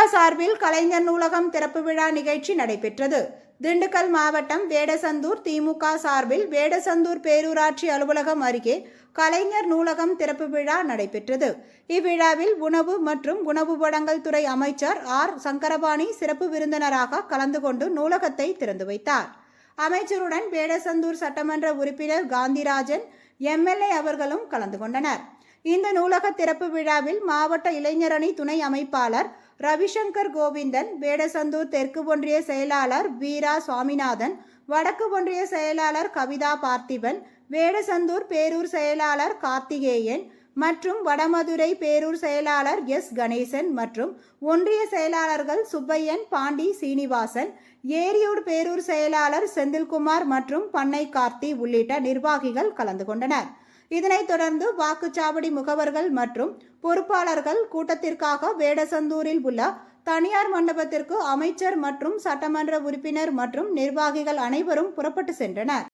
கலைஞர் நூலகம் திறப்பு விழா நிகழ்ச்சி நடைபெற்றது. திண்டுக்கல் மாவட்டம் வேடசந்தூர் திமுக சார்பில் வேடசந்தூர் பேரூராட்சி அலுவலகம் அருகே கலைஞர் நூலகம் திறப்பு விழா நடைபெற்றது. இவ்விழாவில் உணவு மற்றும் உணவு வழங்கல் துறை அமைச்சர் ஆர். சங்கரபாணி சிறப்பு விருந்தினராக கலந்து கொண்டு நூலகத்தை திறந்து வைத்தார். அமைச்சருடன் வேடசந்தூர் சட்டமன்ற உறுப்பினர் காந்திராஜன் எம்எல்ஏ அவர்களும் கலந்து கொண்டனர். இந்த நூலக திறப்பு விழாவில் மாவட்ட இளைஞரணி துணை அமைப்பாளர் ரவிசங்கர் கோவிந்தன் வேடசந்தூர் தெற்கு ஒன்றிய செயலாளர் வீரா சுவாமிநாதன் வடக்கு ஒன்றிய செயலாளர் கவிதா பார்த்திபன் வேடசந்தூர் பேரூர் செயலாளர் கார்த்திகேயன் மற்றும் வடமதுரை பேரூர் செயலாளர் எஸ். கணேசன் மற்றும் ஒன்றிய செயலாளர்கள் சுப்பையன் பாண்டி சீனிவாசன் ஏரியூர் பேரூர் செயலாளர் செந்தில்குமார் மற்றும் பண்ணை கார்த்தி உள்ளிட்ட நிர்வாகிகள் கலந்து கொண்டனர். இதனைத் தொடர்ந்து வாக்குச்சாவடி முகவர்கள் மற்றும் பொறுப்பாளர்கள் கூட்டத்திற்காக வேடசந்தூரில் உள்ள தனியார் மண்டபத்திற்கு அமைச்சர் மற்றும் சட்டமன்ற உறுப்பினர் மற்றும் நிர்வாகிகள் அனைவரும் புறப்பட்டு சென்றனர்.